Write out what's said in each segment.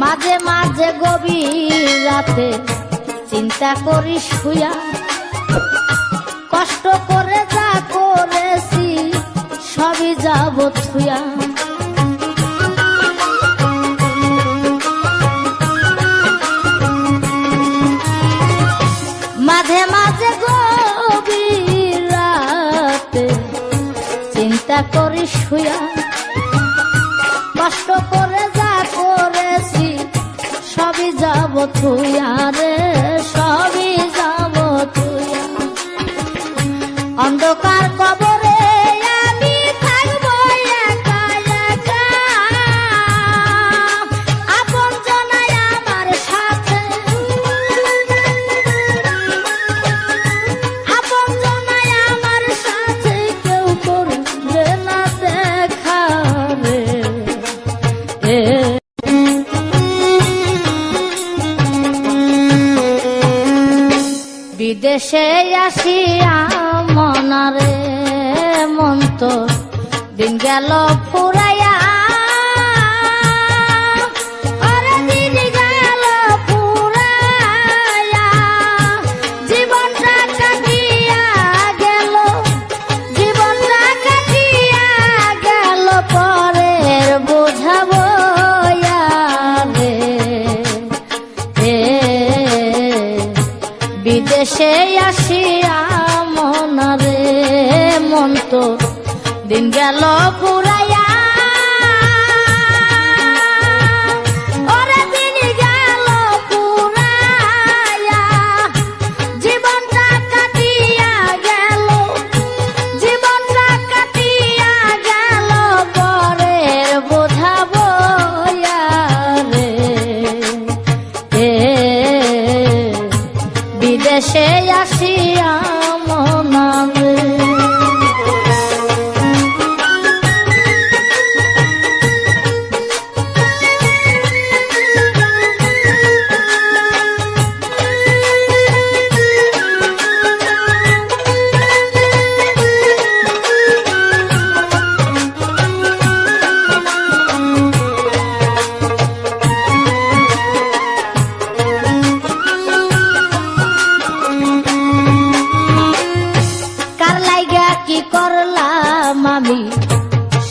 মাঝে মাঝে গভীর রাতে চিন্তা করি শুয়া কষ্ট করে যা করেছি, সবই যাব থুয়া মাঝে মাঝে গভীর রাতে চিন্তা করি শুয়া কষ্ট করে সবই যাব তুই আরে সবই যাব তুই অন্ধকার বিদেশে আসিয়া মনারে মন্ত দিন গেল ফুরাইয়া দিন গেল ফুরাইয়া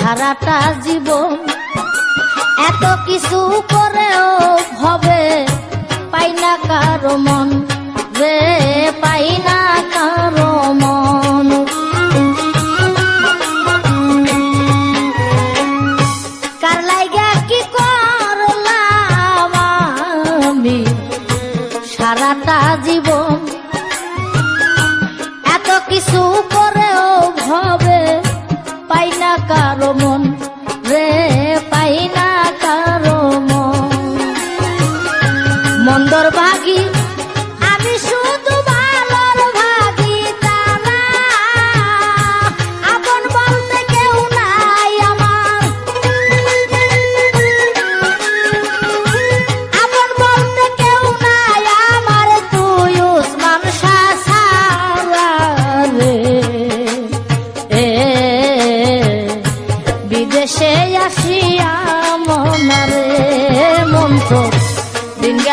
সারাটা জীবন এত কিছু করেও হবে পাই না কারও মন, রে পাই না কারও মন। সারাটা জীবন পাই না